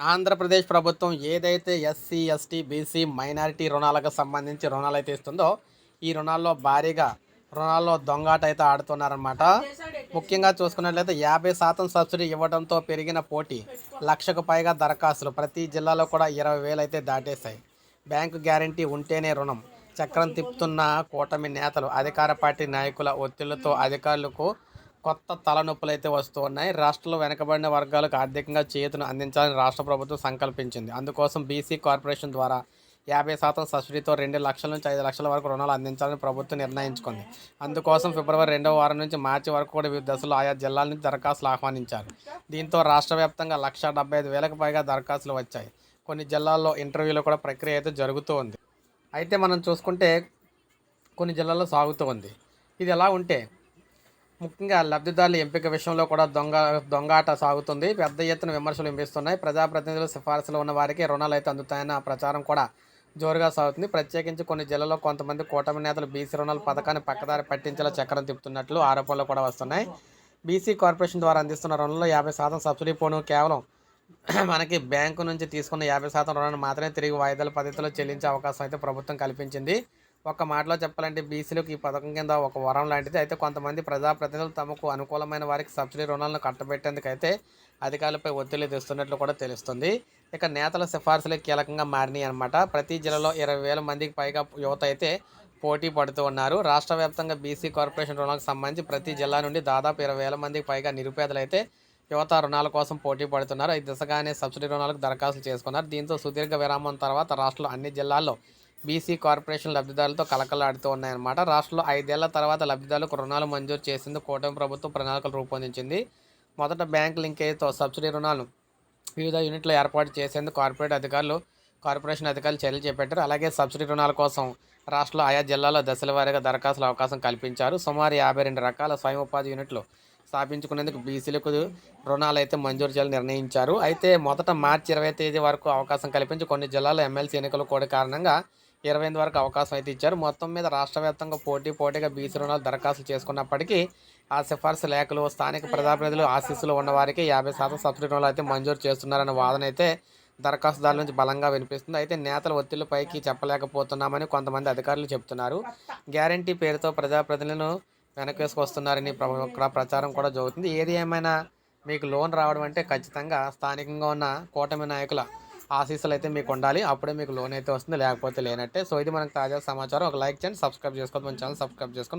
ఆంధ్రప్రదేశ్ ప్రభుత్వం ఏదైతే SC ST BC minority రుణాలకు సంబంధించి రుణాలు అయితే ఇస్తుందో ఈ రుణాల్లో భారీగా రుణాల్లో దొంగాట అయితే ఆడుతున్నారనమాట ముఖ్యంగా చూసుకున్నట్లయితే యాభై శాతం సబ్సిడీ ఇవ్వడంతో పెరిగిన పోటీ లక్షకు పైగా దరఖాస్తులు ప్రతి జిల్లాలో కూడా ఇరవై వేలు అయితే దాటేశాయి. బ్యాంకు గ్యారంటీ ఉంటేనే రుణం. చక్రం తిప్పుతున్న కూటమి నేతలు అధికార పార్టీ నాయకుల ఒత్తిళ్ళతో అధికారులకు కొత్త తలనొప్పులు అయితే వస్తూ ఉన్నాయి. రాష్ట్రంలో వెనుకబడిన వర్గాలకు ఆర్థికంగా చేతును అందించాలని రాష్ట్ర ప్రభుత్వం సంకల్పించింది. అందుకోసం బీసీ కార్పొరేషన్ ద్వారా యాభై శాతం సబ్సిడీతో రెండు లక్షల నుంచి ఐదు లక్షల వరకు రుణాలు అందించాలని ప్రభుత్వం నిర్ణయించుకుంది. అందుకోసం ఫిబ్రవరి రెండవ వారం నుంచి మార్చి వరకు కూడా వివిధ దశలో ఆయా జిల్లాల నుంచి దరఖాస్తులు ఆహ్వానించారు. దీంతో రాష్ట్ర వ్యాప్తంగా లక్ష డెబ్బై ఐదు వేలకు పైగా దరఖాస్తులు వచ్చాయి. కొన్ని జిల్లాల్లో ఇంటర్వ్యూలో కూడా ప్రక్రియ అయితే జరుగుతూ ఉంది. అయితే మనం చూసుకుంటే కొన్ని జిల్లాల్లో సాగుతూ ఉంది. ఇది ఎలా ఉంటే ముఖ్యంగా లబ్ధిదారుల ఎంపిక విషయంలో కూడా దొంగ దొంగాట సాగుతుంది. పెద్ద ఎత్తున విమర్శలు వినిపిస్తున్నాయి. ప్రజాప్రతినిధులు సిఫార్సులు ఉన్న వారికి రుణాలు అయితే అందుతాయన్న ప్రచారం కూడా జోరుగా సాగుతుంది. ప్రత్యేకించి కొన్ని జిల్లాల్లో కొంతమంది కూటమి నేతలు బీసీ రుణాల పథకాన్ని పక్కదారి పట్టించేలా చక్రం తిప్పుతున్నట్లు ఆరోపణలు కూడా వస్తున్నాయి. బీసీ కార్పొరేషన్ ద్వారా అందిస్తున్న రుణంలో యాభై శాతం సబ్సిడీ పోను కేవలం మనకి బ్యాంకు నుంచి తీసుకున్న యాభై శాతం రుణాన్ని మాత్రమే తిరిగి వాయిదాల పద్ధతిలో చెల్లించే అవకాశం అయితే ప్రభుత్వం కల్పించింది. ఒక మాటలో చెప్పాలంటే బీసీలకు ఈ పథకం కింద ఒక వరం లాంటిది. అయితే కొంతమంది ప్రజాప్రతినిధులు తమకు అనుకూలమైన వారికి సబ్సిడీ రుణాలను కట్టబెట్టేందుకైతే అధికారులపై ఒత్తిడి తెస్తున్నట్లు కూడా తెలుస్తుంది. ఇక నేతల సిఫార్సులే కీలకంగా మారినాయి అనమాట ప్రతి జిల్లాలో ఇరవై వేల మందికి పైగా యువత అయితే పోటీ పడుతూ ఉన్నారు. రాష్ట్ర వ్యాప్తంగా బీసీ కార్పొరేషన్ రుణాలకు సంబంధించి ప్రతి జిల్లా నుండి దాదాపు ఇరవై వేల మందికి పైగా నిరుపేదలు అయితే యువత రుణాల కోసం పోటీ పడుతున్నారు. ఈ దిశగానే సబ్సిడీ రుణాలకు దరఖాస్తు చేసుకున్నారు. దీంతో సుదీర్ఘ విరామం తర్వాత రాష్ట్రంలో అన్ని జిల్లాల్లో బీసీ కార్పొరేషన్ లబ్ధిదారులతో కలకలాడుతూ ఉన్నాయన్నమాట. రాష్ట్రంలో ఐదేళ్ళ తర్వాత లబ్ధిదారులకు రుణాలు మంజూరు చేసింది కూటమి ప్రభుత్వం ప్రణాళికలు రూపొందించింది. మొదట బ్యాంక్ లింకేజ్తో సబ్సిడీ రుణాలు వివిధ యూనిట్లు ఏర్పాటు చేసేందుకు కార్పొరేట్ అధికారులు కార్పొరేషన్ అధికారులు చర్యలు చేపట్టారు. అలాగే సబ్సిడీ రుణాల కోసం రాష్ట్రంలో ఆయా జిల్లాలో దశల వారీగా దరఖాస్తుల అవకాశం కల్పించారు. సుమారు యాభై రెండు రకాల స్వయం ఉపాధి యూనిట్లు స్థాపించుకునేందుకు బీసీలకు రుణాలు అయితే మంజూరు చేయాలని నిర్ణయించారు. అయితే మొదట మార్చి ఇరవై తేదీ వరకు అవకాశం కల్పించి కొన్ని జిల్లాల్లో ఎమ్మెల్సీ ఎన్నికలు కూడా కారణంగా ఇరవై ఎనిమిది వరకు అవకాశం అయితే ఇచ్చారు. మొత్తం మీద రాష్ట్ర వ్యాప్తంగా పోటీ పోటీగా బీసీ రుణాలు దరఖాస్తు చేసుకున్నప్పటికీ ఆ సిఫార్సు లేఖలు స్థానిక ప్రజాప్రతినిధులు ఆశీస్సులు ఉన్న వారికి యాభై శాతం సబ్సిడీ రుణాలు అయితే మంజూరు చేస్తున్నారనే వాదన అయితే దరఖాస్తుదారుల నుంచి బలంగా వినిపిస్తుంది. అయితే నేతల ఒత్తిళ్ళపైకి చెప్పలేకపోతున్నామని కొంతమంది అధికారులు చెబుతున్నారు. గ్యారంటీ పేరుతో ప్రజాప్రతినిధులను వెనకేసుకొస్తున్నారని ప్ర- ప్రచారం కూడా జరుగుతుంది. ఏది ఏమైనా మీకు లోన్ రావడం అంటే ఖచ్చితంగా స్థానికంగా ఉన్న కూటమి నాయకుల ఆశీస్సులు అయితే మీకు ఉండాలి. అప్పుడే మీకు లోన్ అయితే వస్తుంది. లేకపోతే లేనట్టే. సో ఇది మనకు తాజా సమాచారం. ఒక లైక్ చేయండి. సబ్స్క్రైబ్ చేసుకోవద్దు. మన ఛానల్ సబ్స్క్రైబ్ చేసుకొని